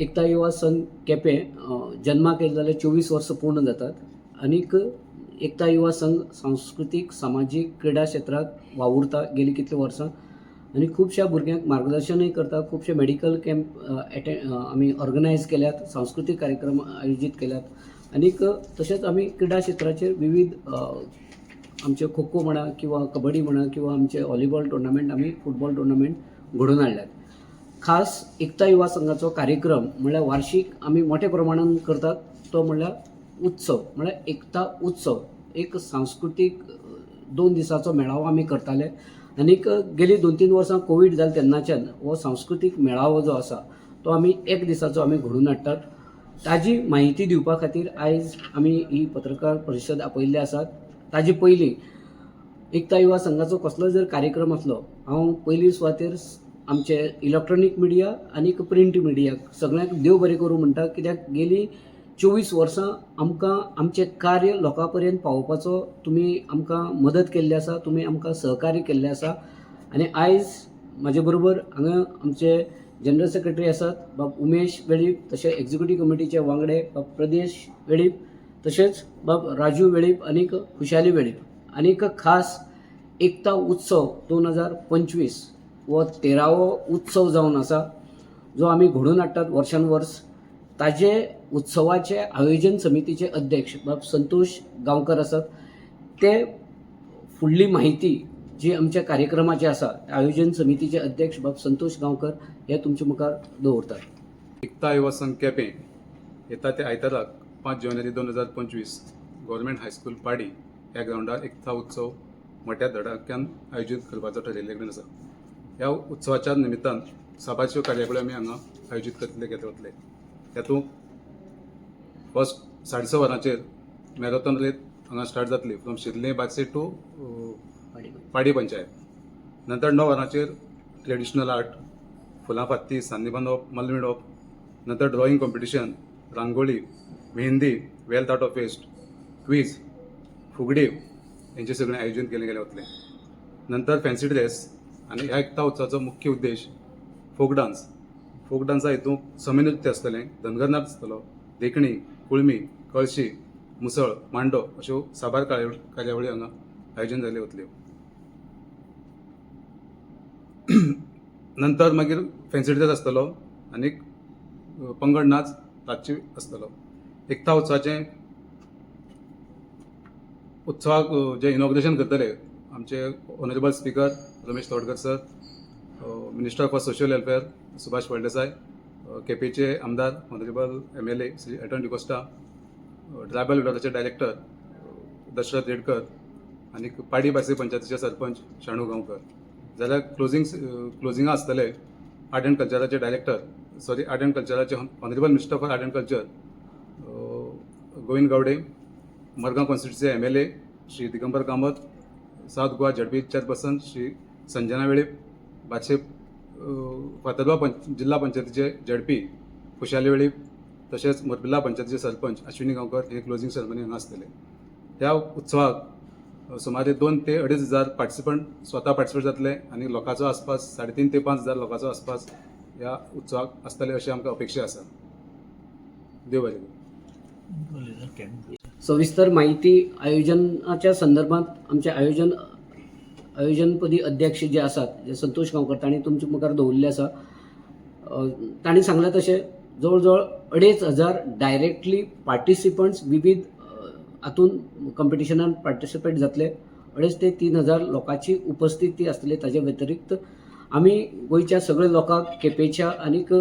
एकता युवा संघ केपें जन्माक येयले जाल्यार चोवीस वर्सां पूर्ण जातात. आनीक एकता युवा संघ सांस्कृतीक सामाजीक क्रिडा क्षेत्रांत वावुरता गेलीं कितलीं वर्सां आनी खुबश्या भुरग्यांक मार्गदर्शनय करता खुबशे मेडिकल कॅम्प एटे आमी ऑर्गनायज केल्यात सांस्कृतीक कार्यक्रम आयोजीत केल्यात. आनीक तशेंच आमी क्रिडा क्षेत्राचेर विविध आमचे खो खो म्हणा किंवा कबड्डी म्हणा किंवा आमचे व्हॉलीबॉल टुर्नामेंट आमी फुटबॉल टुर्नामेंट घडोवन हाडल्यात खास एकता युवा संघाचो कार्यक्रम म्हळ्यार वार्षिक आमी मोठ्या प्रमाणान करतात. तो म्हणल्यार उत्सव म्हळ्यार एकता उत्सव. एक सांस्कृतीक दोन दिसाचो मेळावो आमी करताले. आनीक गेलीं दोन तीन वर्सां कोवीड जालें तेन्नाच्यान हो सांस्कृतीक मेळावो जो आसा तो आमी एक दिसाचो आमी घडोवन हाडटात ताजी म्हायती दिवपा खातीर आयज आमी ही पत्रकार परिशद आपयल्ली आसात. ताजे पयलीं एकता युवा संघाचो कसलोय जर कार्यक्रम आसलो हांव पयली सुवातेर आमचे इलेक्ट्रॉनीक मिडिया आनीक प्रिंट मिडियाक सगळ्यांक देव बरें करूं म्हणटा. कित्याक? गेलीं चोवीस वर्सां आमकां आमचें कार्य लोकां पर्यंत पावोवपाचो तुमी आमकां मदत केल्ली आसा तुमी आमकां सहकार्य केल्लें आसा. आनी आयज म्हाजे बरोबर हांगा आमचे जनरल सेक्रेटरी आसात बाब उमेश वेळीप तशें एक्झिक्युटीव कमिटीचे वांगडे बाब प्रदेश वेळीप तशेंच बाब राजू वेळीप आनीक खुशाली वेळीप. आनीक खास एकता उत्सव दोन हजार पंचवीस हो तेरावो उत्सव जावन आसा जो आमी घडोवन हाडटात वर्सान वर्स ताजे उत्सवाचे आयोजन समितीचे अध्यक्ष बाब संतोष गांवकर आसात ते फुडली माहिती जी आमच्या कार्यक्रमाची आसा आयोजन समितीचे अध्यक्ष बाब संतोष गांवकर हे तुमचे मुखार दवरतात. एकता युवा केपें येता ते आयताराक पांच जानेवारी दोन हजार पंचवीस गव्हर्मेंट हायस्कूल पाडी ह्या ग्राउंडार एकता उत्सव मोठ्या धडाक्यान आयोजीत करपाचो ठरयिल्ले कडेन आसा ह्या उत्सवाच्या निमित्तान साबाच्यो कार्यावळी आमी हांगा आयोजीत करतले घेतले. वतले तातूंत फर्स्ट साडे स वरांचेर मॅरेथॉन रेत हांगा स्टार्ट जातली फ्रॉम शिरले बागसे टू पाडी पंचायत. नंतर णव वरांचेर ट्रेडिशनल आर्ट फुलां फात्ती सान्नी बांदप मल्ल विणप नंतर drawing competition rangoli mehndi wealth art of fest quiz फुगडी यांचे सगळें आयोजन केले गेले वतले नंतर फॅन्सी ड्रेस आनी ह्या एकता उत्सवाचो मुख्य उद्देश फोक डान्स. फोक डान्सा हितूंत समी नृत्य आसतलें धनगर नाच आसतलो देखणी कुळमी कळशी मुसळ मांडो अश्यो साबार कार्यावळी कार्यावळी हांगा आयोजन जाल्यो वतल्यो नंतर मागीर फॅन्सी ड्रेस आसतलो आनीक पंगड नाच रातची आसतलो एकता उत्सवाचें उत्सवाक जे इनॉग्रेशन करतले आमचे honourable speaker Ramesh Todkar sir minister for social welfare Subhash Phaldesai केपेचे आमदार honourable M L A Shri Alton D'Costa tribal विभागाचे डायरेक्टर दशरथ रेडकर आनी पाडी बासे पंचायतीचे सरपंच शाणू गांवकर. जाल्यार क्लोजिंग क्लोजिंगा आसतले आर्ट एंड कल्चराचे director sorry art and कल्चराचे honourable minister for art and culture Govind Gaude Madgaon कॉन्स्टिट्युन्सीचे M L A Shri Digambar Kamat south Goa झडपी chairperson Shri Sanjana Velip बादशे फातर्बा पंच जिल्हा पंचायतीचे झडपी खुशाली वेळीप तशेंच मोरपिल्ला पंचायतीचे सरपंच अश्विनी गांवकर हे क्लोजिंग सेरेमनी हांगा आसतले ह्या उत्सवाक सुमारे दोन ते अडीच हजार पार्टिसिपंट स्वता पार्टिसिपेट जातले आनी लोकांचो आसपास साडे तीन ते पांच हजार लोकांचो आसपास ह्या उत्सवाक आसतले अशी आमकां अपेक्षा आसा. देव बरें. सविस्तर माहिती आयोजनाच्या संदर्भात आमचे आयोजन आयोजनपदी अध्यक्ष जे आसात जे संतोष गांवकर तांणी तुमचे मुखार दवरले आसा तांणी सांगले तशें जवळ जवळ अडेच हजार डायरेक्टली पार्टिसिपंट्स विविध हातूंत हातून कॉम्पिटिशनान पार्टिसिपेट जातले अडेच ते तीन हजार लोकांची उपस्थिती आसतली ताजे व्यतिरिक्त आमी गोंयच्या सगळ्या लोकांक केपेच्या आनीक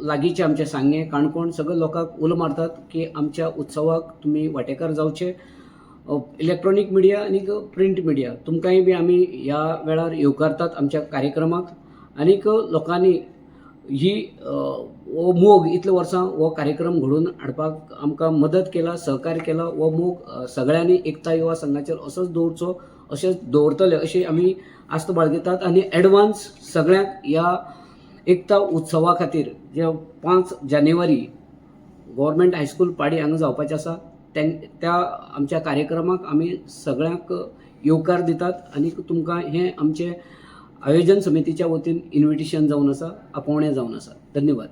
लागींच्या आमच्या सांगे काणकोण सगळ्या लोकांक उलो मारतात की आमच्या उत्सवाक तुमी वांटेकार जावचे. इलेक्ट्रॉनीक मिडिया आनीक प्रिंट मिडिया तुमकांय बी आमी ह्या वेळार येवकारतात आमच्या कार्यक्रमाक. आनीक लोकांनी ही हो मोग इतले वर्सां हो कार्यक्रम घडोवन हाडपाक आमकां मदत केला सहकार्य केला. हो मोग सगळ्यांनी एकता युवा संघाचेर असोच दवरचो अशेंच दवरतले अशी आमी आस्त बाळगितात. आनी एडवान्स सगळ्यांक ह्या एकता उत्सवा खातीर जे पांच जानेवारी गव्हर्मेंट हायस्कूल पाडी हांगा जावपाचें आसा तें त्या आमच्या कार्यक्रमाक आमी सगळ्यांक येवकार दितात आनी तुमकां हें आमचें आयोजन समितीच्या वतीन इन्विटेशन जावन आसा आपोवणें जावन आसा. धन्यवाद.